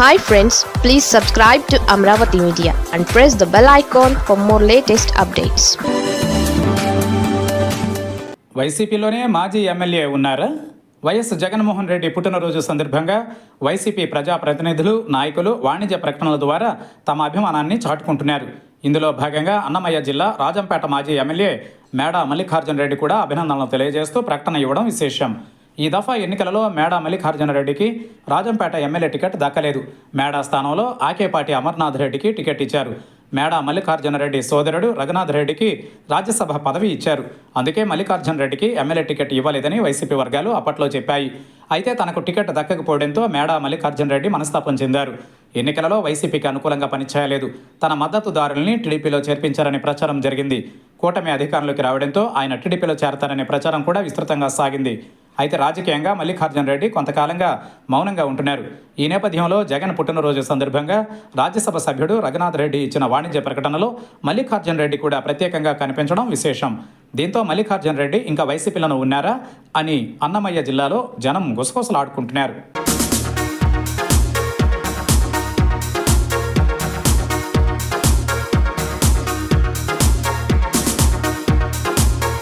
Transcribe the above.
Hi friends please subscribe to Amaravati media and press the bell icon for more latest updates వైసీపీలోనే మాజీ MLA ఉన్నారు. YS Jaganmohan Reddy పుట్టినరోజు సందర్భంగా YCP ప్రజాప్రతినిధులు నాయకులు వాణిజ్య ప్రకటనల ద్వారా తమ అభిమానాన్ని చాటుకుంటున్నారు. ఇందులో భాగంగా అన్నమయ్య జిల్లా రాజంపేట మాజీ ఎమ్మెల్యే మేడ మల్లికార్జున రెడ్డి కూడా అభినందనలు తెలియజేస్తూ ప్రకటన ఇవ్వడం విశేషం. ఈ దఫా ఎన్నికలలో మేడా మల్లికార్జున రెడ్డికి రాజంపేట ఎమ్మెల్యే టికెట్ దక్కలేదు. మేడా స్థానంలో ఆకేపాటి అమర్నాథ్ రెడ్డికి టికెట్ ఇచ్చారు. మేడా మల్లికార్జున రెడ్డి సోదరుడు రఘునాథ్ రెడ్డికి రాజ్యసభ పదవి ఇచ్చారు. అందుకే మల్లికార్జున రెడ్డికి ఎమ్మెల్యే టికెట్ ఇవ్వలేదని వైసీపీ వర్గాలు అప్పట్లో చెప్పాయి. అయితే తనకు టికెట్ దక్కకపోవడంతో మేడా మల్లికార్జున రెడ్డి మనస్తాపం చెందారు. ఎన్నికలలో వైసీపీకి అనుకూలంగా పనిచేయలేదు. తన మద్దతుదారుల్ని టీడీపీలో చేర్పించారని ప్రచారం జరిగింది. కూటమి అధికారంలోకి రావడంతో ఆయన టీడీపీలో చేరతారనే ప్రచారం కూడా విస్తృతంగా సాగింది. అయితే రాజకీయంగా మల్లికార్జున రెడ్డి కొంతకాలంగా మౌనంగా ఉంటున్నారు. ఈ నేపథ్యంలో జగన్ పుట్టినరోజు సందర్భంగా రాజ్యసభ సభ్యుడు రఘునాథ్ రెడ్డి ఇచ్చిన వాణిజ్య ప్రకటనలో మల్లికార్జున రెడ్డి కూడా ప్రత్యేకంగా కనిపించడం విశేషం. దీంతో మల్లికార్జున రెడ్డి ఇంకా వైసీపీలను ఉన్నారా అని అన్నమయ్య జిల్లాలో జనం గుసగుసలాడుకుంటున్నారు.